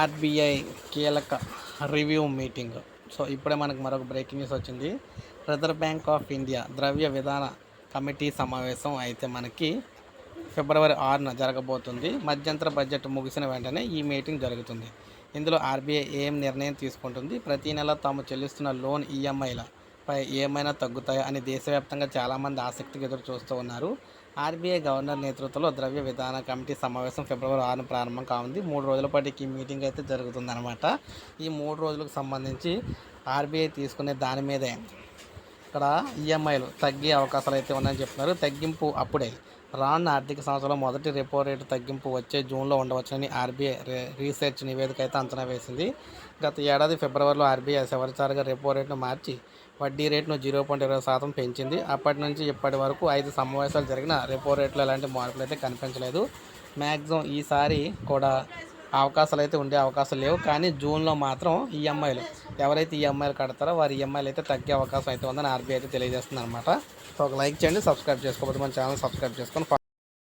RBI కీలక review meeting. So ఇప్పుడే మనకు మరొక బ్రేకింగ్ న్యూస్ వచ్చింది. రిజర్వ్ బ్యాంక్ ఆఫ్ ఇండియా ద్రవ్య విధాన కమిటీ సమావేశం అయితే మనకి ఫిబ్రవరి ఆరున జరగబోతుంది. మధ్యంతర బడ్జెట్ ముగిసిన వెంటనే ఈ మీటింగ్ జరుగుతుంది. ఇందులో ఆర్బీఐ ఏం నిర్ణయం తీసుకుంటుంది? ప్రతి నెల తాము చెల్లిస్తున్న లోన్ ఈఎంఐల పై ఏమైనా తగ్గుతాయా అని దేశవ్యాప్తంగా చాలామంది ఆసక్తిగా ఎదురు చూస్తూ ఉన్నారు. ఆర్బీఐ గవర్నర్ నేతృత్వంలో ద్రవ్య విధాన కమిటీ సమావేశం ఫిబ్రవరి ఆరున ప్రారంభం కానుంది. మూడు రోజుల పాటు ఈ మీటింగ్ అయితే జరుగుతుందన్నమాట. ఈ మూడు రోజులకు సంబంధించి ఆర్బీఐ తీసుకునే దాని మీదే. ఇక్కడ ఈఎంఐలు తగ్గే అవకాశాలు అయితే ఉన్నాయని చెప్తున్నారు. తగ్గింపు అప్పుడే రానున్న ఆర్థిక సంవత్సరంలో మొదటి రెపో రేటు తగ్గింపు వచ్చే జూన్లో ఉండవచ్చని ఆర్బీఐ రీసెర్చ్ నివేదిక అయితే అంచనా వేసింది. గత ఏడాది ఫిబ్రవరిలో ఆర్బీఐ చివరిసారిగా రెపో రేటును మార్చి వడ్డీ రేటును జీరో పాయింట్ ఇరవై శాతం పెంచింది. అప్పటి నుంచి ఇప్పటి వరకు ఐదు సమావేశాలు జరిగిన రెపో రేట్లో ఎలాంటి మార్పులు అయితే కనిపించలేదు. మ్యాక్సిమం ఈసారి కూడా అవకాశాలు అయితే ఉండే అవకాశం లేవు. కానీ జూన్లో మాత్రం ఈఎంఐలు ఎవరైతే ఈఎంఐలు కడతారో వారి ఈఎంఐలు అయితే తగ్గే అవకాశం అయితే ఉందని ఆర్బీఐ అయితే తెలియజేస్తుంది అనమాట సో ఒక లైక్ చేయండి సబ్స్క్రైబ్ చేసుకోకపోతే మన ఛానల్ సబ్స్క్రైబ్ చేసుకొని